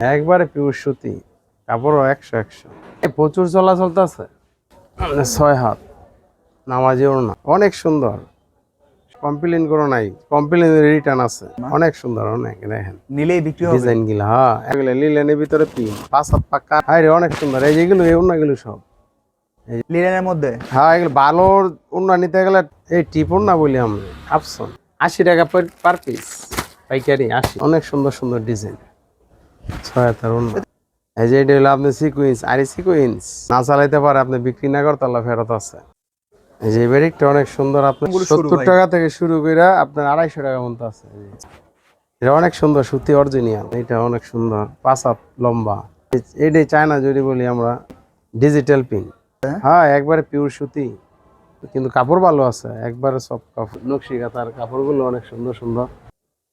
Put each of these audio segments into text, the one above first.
একবারে পিওর সুতি কাপড়ও একশো একশো। প্রচুর চলাচল তো আছে। মানে ছয় হাত নামাজিও না। অনেক সুন্দর। কমপ্লেন করো নাই কমপ্লেন রিটার্ন আছে। অনেক সুন্দর অনেক দেখেন। নিলেই বিক্রি হবে। ডিজাইনগুলা হ্যাঁ এগুলো লিলেনের ভিতরে পিন পাঁচ হাত পাক্কা হাই রে অনেক সুন্দর। এই যেগুলো এই অন্যগুলো সব। লিলেনের মধ্যে? হ্যাঁ এগুলো ভালো অন্য নিতে গেলে এই টিপ না বলি আমি আপসন আশি টাকা পার পিস পাইকারি আশি। অনেক সুন্দর সুন্দর ডিজাইন ছয় হাজার এই যে এটা হলো আপনার সিকুইন্স আর সিকুইন্স না চালাইতে পারে আপনি বিক্রি না করতে আল্লাহ ফেরত আছে। এই যে বেরিকটা অনেক সুন্দর আপনার সত্তর টাকা থেকে শুরু করে আপনার আড়াইশো টাকা মতো আছে। এটা অনেক সুন্দর সুতি অরিজিনাল এটা অনেক সুন্দর পাঁচ হাত লম্বা। এটাই চায়না যদি বলি আমরা ডিজিটাল পিন হ্যাঁ? একবারে পিওর সুতি কিন্তু কাপড় ভালো আছে একবারে সব কাপড়। নকশি কাতার কাপড়গুলো অনেক সুন্দর সুন্দর।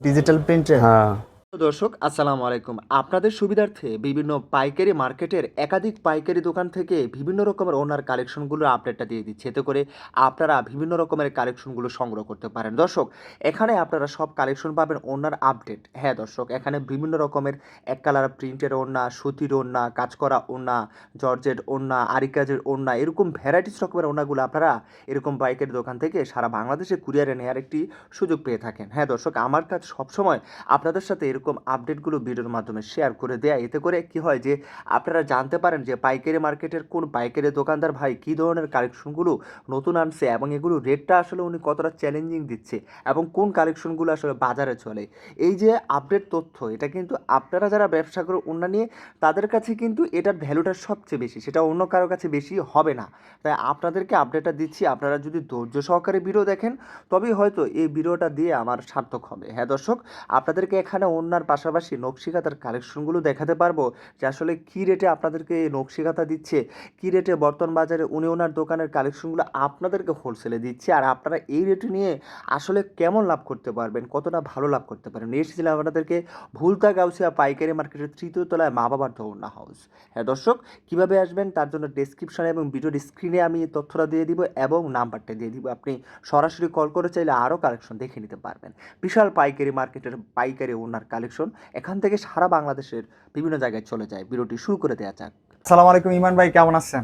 ডিজিটাল প্রিন্টে হ্যাঁ। দর্শক, আসসালামু আলাইকুম। আপনাদের সুবিধার্থে বিভিন্ন পাইকারি মার্কেটের একাধিক পাইকারি দোকান থেকে বিভিন্ন রকমের ওনার কালেকশনগুলোর আপডেটটা দিয়ে দিচ্ছে। এতে করে আপনারা বিভিন্ন রকমের কালেকশনগুলো সংগ্রহ করতে পারেন। দর্শক, এখানে আপনারা সব কালেকশন পাবেন ওনার আপডেট। হ্যাঁ দর্শক, এখানে বিভিন্ন রকমের এক কালার প্রিন্টের ওড়না সুতির ওড়না কাজ করা ওড়না জর্জেট ওড়না আরিকাজের ওড়না এরকম ভ্যারাইটিস রকমের ওড়নাগুলো আপনারা এরকম পাইকারি দোকান থেকে সারা বাংলাদেশে কুরিয়ারে নেওয়ার একটি সুযোগ পেয়ে থাকেন। হ্যাঁ দর্শক, আমার কাজ সবসময় আপনাদের সাথে এরকম আপডেটগুলো ভিডিওর মাধ্যমে শেয়ার করে দেয়া। এতে করে কি হয় যে, আপনারা জানতে পারেন যে পাইকারি মার্কেটের কোন পাইকারি দোকানদার ভাই কী ধরনের কালেকশনগুলো নতুন আনছে এবং এগুলো রেটটা আসলে উনি কতটা চ্যালেঞ্জিং দিচ্ছে এবং কোন কালেকশনগুলো আসলে বাজারে চলে। এই যে আপডেট তথ্য, এটা কিন্তু আপনারা যারা ব্যবসা করে অন্য নিয়ে, তাদের কাছে কিন্তু এটার ভ্যালুটা সবচেয়ে বেশি, সেটা অন্য কারও কাছে বেশি হবে না। তাই আপনাদেরকে আপডেটটা দিচ্ছি, আপনারা যদি ধৈর্য সহকারে ভিডিও দেখেন, তবেই হয়তো এই ভিডিওটা দিয়ে আমার সার্থক হবে। হ্যাঁ দর্শক, আপনাদেরকে এখানে অন্যার পাশাপাশি নকশিকাতার কালেকশনগুলো দেখাতে পারব যে আসলে কী রেটে আপনাদেরকে নকশিকাতা দিচ্ছে, কী রেটে বর্তমান বাজারে উনি ওনার দোকানের কালেকশনগুলো আপনাদেরকে হোলসেলে দিচ্ছে, আর আপনারা এই রেটে নিয়ে আসলে কেমন লাভ করতে পারবেন, কতটা ভালো লাভ করতে পারবেন? এসেছিলাম আপনাদেরকে ভুলতা গাউসিয়া পাইকারি মার্কেটের তৃতীয় তলায় মা বাবার ধর্ণা হাউস হ্যাঁ দর্শক, কীভাবে আসবেন তার জন্য ডেসক্রিপশনে এবং ভিডিওর স্ক্রিনে আমি তথ্যটা দিয়ে দিব এবং নাম্বারটা দিয়ে দিব। আপনি সরাসরি কল করে চাইলে আরও কালেকশন দেখে নিতে পারবেন। বিশাল পাইকারি মার্কেটের পাইকারি ওনার কালেকশন এখান থেকে সারা বাংলাদেশের বিভিন্ন জায়গায় চলে যায়। ভিডিওটি শুরু করে দেওয়া যাক। আসসালামু আলাইকুম ইমান ভাই কেমন আছেন?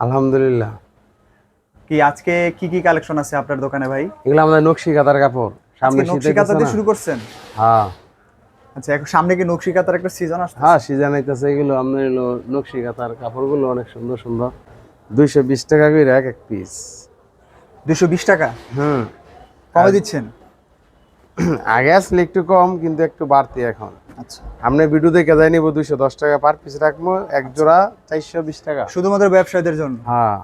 আলহামদুলিল্লাহ। কি আজকে কি কি কালেকশন আছে আপনার দোকানে ভাই? এগুলো আমাদের নকশি কাতার কাপড়। সামনে নকশি কাঁথা দিয়ে শুরু করছেন? হ্যাঁ। আচ্ছা এখন সামনে কি নকশি কাতার একটা সিজন আসছে হ্যাঁ সিজন আইতেছে এগুলো। আপনার এলো নকশি কাতার কাপড়গুলো অনেক সুন্দর সুন্দর। দুইশো বিশ টাকা করে এক এক পিস দুশো বিশ টাকা? হুম। কমে দিচ্ছেন? আগে আসলে একটু কম কিন্তু একটু বাড়তি এখন। আচ্ছা। আপনি ভিডিও দেখে যাই নিবো দুইশো দশ টাকা পার পিস রাখব এক জোড়া চারশো বিশ টাকা। শুধুমাত্র ব্যবসায়ীদের জন্য? হ্যাঁ।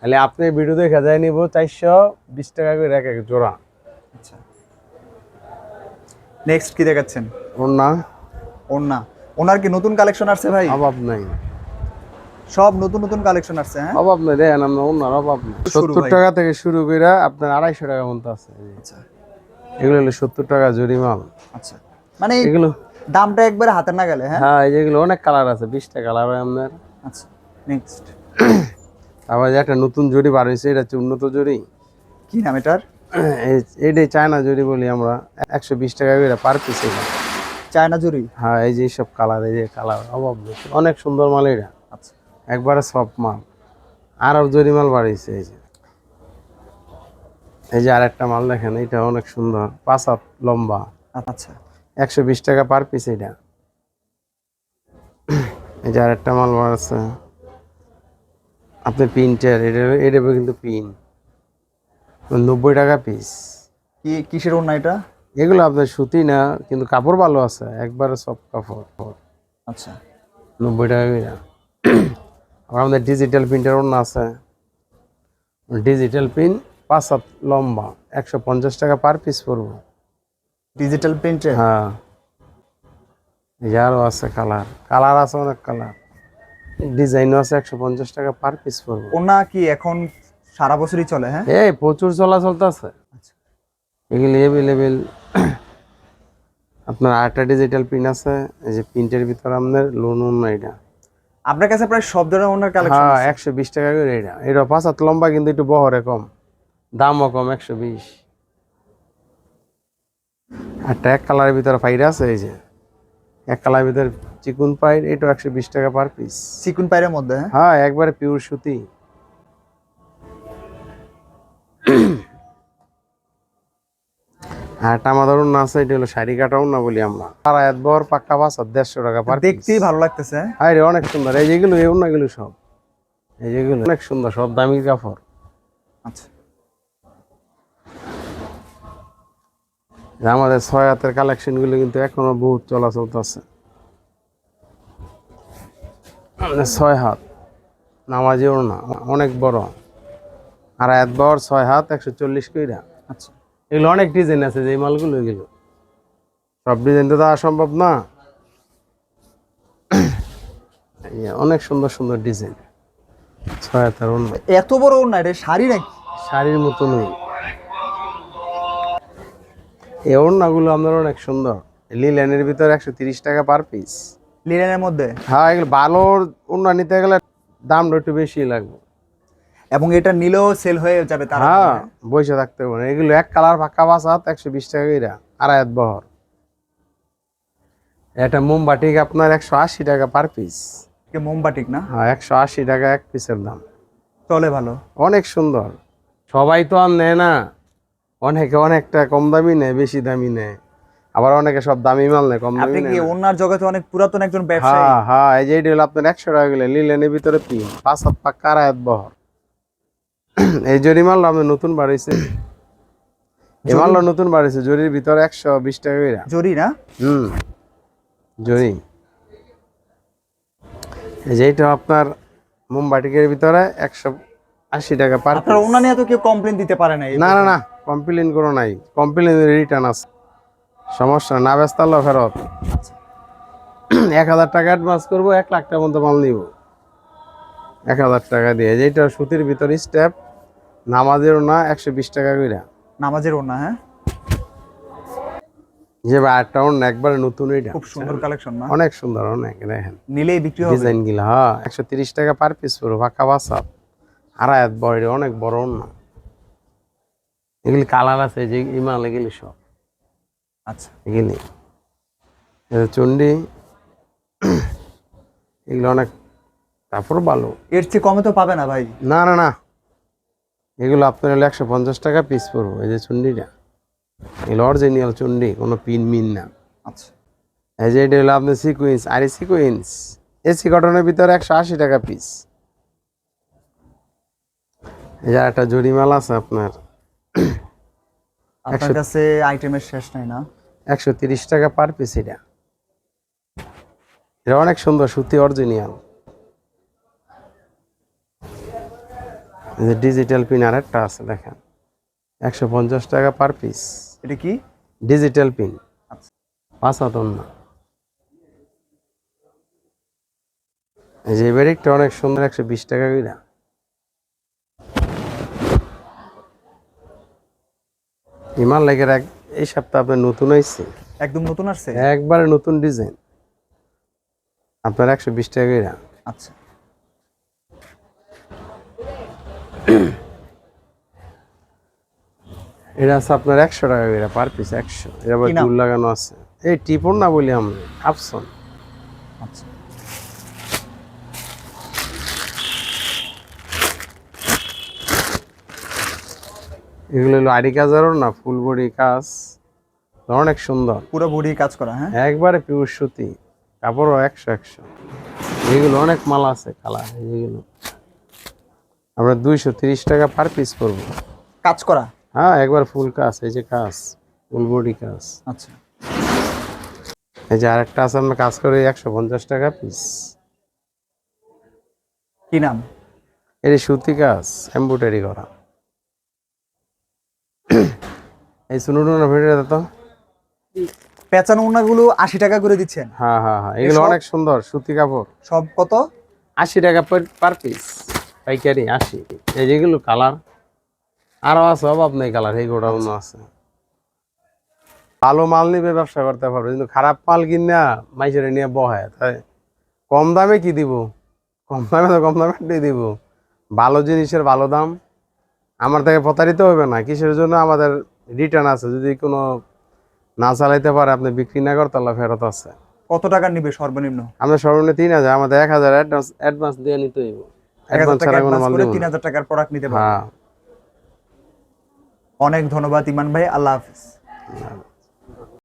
তাহলে আপনি ভিডিও দেখে যাই নিবো চারশো বিশ টাকা করে এক এক জোড়া। আচ্ছা। নেক্সট কি দেখাচ্ছেন? ওর না ওনা ওনার কি নতুন কালেকশন আসছে ভাই? অভাব নাই। সব নতুন নতুন কালেকশন আসছে হ্যাঁ? অভাব নাই দেখেন আপনার ওনার অভাব নাই। সত্তর টাকা থেকে শুরু করে আপনার আড়াইশো টাকা মতো আছে। আচ্ছা। এগুলো হলো সত্তর টাকা জরি মাল আচ্ছা। মানে এগুলো দামটা একবারে হাতে না গেলে হ্যাঁ? হ্যাঁ এই যেগুলো অনেক কালার আছে বিশটা কালার হয় আপনার আচ্ছা নেক্সট আবার একটা নতুন জরি বার হয়েছে এটা হচ্ছে উন্নত জরি। কি নাম এটার? এইটাই চায়না জরি বলি আমরা একশো বিশ টাকা করে পার পিস এটা। চায়না জুরি? হ্যাঁ এই যে সব কালার এই যে কালার অভাব অনেক সুন্দর মাল এটা। আচ্ছা। একবারে সব মাল। আরও জরি মাল বাড়িয়েছে এই যে। এই যে আরেকটা মাল দেখেন এটা অনেক সুন্দর পাঁচ হাত লম্বা। আচ্ছা। একশো বিশ টাকা পার পিস এটা এই যে আরেকটা মাল বার আছে। আপনি প্রিন্টের এটা এটা কিন্তু পিন নব্বই টাকা পিস কি কিসের ওনা এটা? এগুলো আপনার সুতি না কিন্তু কাপড় ভালো আছে একবারে সব কাপড়। আচ্ছা। নব্বই টাকা করে। আবার আমাদের ডিজিটাল প্রিন্টের অন্য আছে। ডিজিটাল প্রিন্ট পাঁচ সাত লম্বা একশো পঞ্চাশ টাকা পার পিস পড়ব। ডিজিটাল প্রিন্টে হ্যাঁ। আরও আছে কালার কালার আছে অনেক কালার ডিজাইনও আছে একশো পঞ্চাশ টাকা পার পিস পড়ব। ওনা কি এখন সারা বছরই চলে হ্যাঁ? এই প্রচুর চলাচল তো আছে। আচ্ছা। এগুলি অ্যাভেলেবেল আপনার আরেকটা ডিজিটাল প্রিন্ট আছে এই যে প্রিন্টের ভিতরে আপনার লোন না এটা। আপনার কাছে প্রায় সব ধরনের ওনার কালেকশন হ্যাঁ একশো বিশ টাকা করে এটা। এটা পাঁচ হাত লম্বা কিন্তু একটু বহরে কম। দামও কম একশো বিশ। আর এক কালারের ভিতরে ফাইরা আছে এই যে। এক কালার ভিতরে চিকুন পাইর এটা একশো বিশ টাকা পার পিস চিকুন পায়ের মধ্যে হ্যাঁ? হ্যাঁ একবারে পিওর সুতি। হ্যাঁ টামাদার না আছে এটা হলো শাড়ি কাটাও না বলি আমরা। তারা এত বড় পাক্কা বাস দেড়শো টাকা পার দেখতেই ভালো লাগতেছে হ্যাঁ? রে অনেক সুন্দর। এই যেগুলো এই অন্যগুলো সব। এই যেগুলো অনেক সুন্দর সব দামি কাপড়। আচ্ছা। যে আমাদের ছয় হাতের কালেকশনগুলো কিন্তু এখনও বহুত চলাচল আছে। আমাদের ছয় হাত। নামাজিও না অনেক বড়। আর এত বড় ছয় হাত একশো চল্লিশ কইরা। আচ্ছা। এগুলো অনেক ডিজাইন আছে যে মালগুলো এগুলো। সব ডিজাইন তো দেওয়া সম্ভব না। অনেক সুন্দর সুন্দর ডিজাইন ছয় হাতের অন্য এত বড় না এটা শাড়ি নাকি? শাড়ির মতনই এই ওড়নাগুলো আপনার অনেক সুন্দর। লিলেনের ভিতরে একশো তিরিশ টাকা পার পিস লিনেনের মধ্যে? হ্যাঁ এগুলো ভালো ওড়না নিতে গেলে দামটা একটু বেশি লাগবে। এবং এটা নিলেও সেল হয়ে যাবে তারা হ্যাঁ বসে থাকতে না। এগুলো এক কালার ফাঁকা বাসাত একশো বিশ টাকা এরা আড়াইত বহর। এটা মোমবাটিক আপনার একশো আশি টাকা পার পিস মোমবাটিক না? হ্যাঁ একশো আশি টাকা এক পিসের দাম। চলে ভালো। অনেক সুন্দর। সবাই তো আর নেয় না। অনেকে অনেকটা কম দামি নেয় বেশি দামি নেয়। আবার অনেকে সব দামি মাল নেয় কম দামি আপনি কি ওনার জগতে অনেক পুরাতন একজন ব্যবসায়ী? হ্যাঁ হ্যাঁ এই যে এটা হলো আপনার একশো টাকা গেলে লিলেনের ভিতরে তিন পাঁচ হাত পাক কারায়াত বহর। এই জরি মাল আপনার নতুন বাড়িছে। এই মাল নতুন বাড়িছে জরির ভিতরে একশো বিশ টাকা করে জরি না? হুম জরি। এই যে এটা আপনার মোমবাটিকের ভিতরে একশো আশি টাকা পার আপনার ওনা নিয়ে তো কেউ কমপ্লেন দিতে পারে না। না না না কমপ্লেন করো নাই কমপ্লেন রিটার্ন আছে। সমস্যা না ব্যস্ত হলো ফেরত। এক হাজার টাকা অ্যাডভান্স করব এক লাখ টাকা মতো মাল নিব। এক হাজার টাকা দিয়ে যেটা সুতির ভিতর স্টেপ নামাজেরও না একশো বিশ টাকা করে নামাজেরও ওনা হ্যাঁ? যে আটটা অন্য একবারে নতুন এটা। খুব সুন্দর কালেকশন না? অনেক সুন্দর অনেক দেখেন। নিলেই বিক্রি হবে। ডিজাইনগুলা হ্যাঁ একশো তিরিশ টাকা পার পিস পুরো ফাঁকা বাসা আড়াই বড় এটা অনেক বড় অন্য এগুলি কালার আছে যে ইমাল এগুলি সব। আচ্ছা। এগুলি। চণ্ডী এগুলো অনেক তারপর ভালো। এর চেয়ে কমে তো পাবে না ভাই। না না না। এগুলো আপনার হলো একশো পঞ্চাশ টাকা পিস পড়ব এই যে চুন্ডিটা। এগুলো অরিজিনাল চুন্ডি কোনো পিন মিন না। আচ্ছা। এই যে এটা হলো আপনার সিকুইন্স আর এই সিকুয়েন্স এসি কটনের ভিতরে একশো আশি টাকা পিস এই যে একটা জরিমাল আছে আপনার। আপনার কাছে আইটেমের শেষ নাই না? একশো তিরিশ টাকা পার পিস এটা। এটা অনেক সুন্দর সুতি অরিজিনাল ডিজিটাল পিন আর একটা আছে দেখেন। একশো পঞ্চাশ টাকা পার পিস এটা কি? ডিজিটাল পিন আচ্ছা। পাঁচ হাতন না এই যে ব্যারিকটা অনেক সুন্দর একশো বিশ টাকা করে ইমাল লেগের এক এই সপ্তাহে আপনার নতুন হয়েছে। একদম নতুন আসছে? একবারে নতুন ডিজাইন। আপনার একশো বিশ টাকা করে আচ্ছা। এটা আছে আপনার একশো টাকা করে পার পিস একশো। এটা আবার দুল লাগানো আছে। এই টিপন না বলি আমি আপসন আচ্ছা। এগুলো হলো আড়ি কাজারও না ফুল বডি কাজ অনেক সুন্দর। পুরো বডি কাজ করা হ্যাঁ? একবারে পিওর সুতি কাপড়ও একশো একশো। এগুলো অনেক মাল আছে কালার এগুলো। আমরা দুইশো তিরিশ টাকা পার পিস করব। কাজ করা? হ্যাঁ একবার ফুল কাজ এই যে কাজ ফুল বডি কাজ। আচ্ছা। এই যে আরেকটা আছে আমরা কাজ করে একশো পঞ্চাশ টাকা পিস কি নাম? এটি সুতি কাজ এম্ব্রয়ডারি করা। এই সুনুটুনা ভিডিও তো। পেঁচানো ওনাগুলো আশি টাকা করে দিচ্ছেন। হ্যাঁ হ্যাঁ হ্যাঁ। এগুলো অনেক সুন্দর সুতি কাপড়। সব কত? আশি টাকা পার পিস পাইকারি আশি। এই যেগুলো কালার আরও আছে অভাব নেই কালার এই গোডাউন আছে। ভালো মাল নিবে ব্যবসা করতে পারবে কিন্তু খারাপ মাল কিনা মাইসেরে নিয়ে বহে তাই? কম দামে কি দিব? কম দামে তো কম দামে দিব। ভালো জিনিসের ভালো দাম। আমার থেকে প্রতারিত হবে না কিসের জন্য আমাদের রিটার্ন আছে? যদি কোনো না চালাইতে পারে আপনি বিক্রি না করেন তাহলে ফেরত আছে। কত টাকা নিবে সর্বনিম্ন? আমরা সর্বনিম্ন তিন হাজার আমাদের এক হাজার অ্যাডভান্স অ্যাডভান্স দিয়ে নিতে হইব। অ্যাডভান্স ছাড়া কোনো মাল করে তিন হাজার টাকার প্রোডাক্ট নিতে পারবে। হ্যাঁ। অনেক ধন্যবাদ ইমান ভাই আল্লাহ হাফিজ।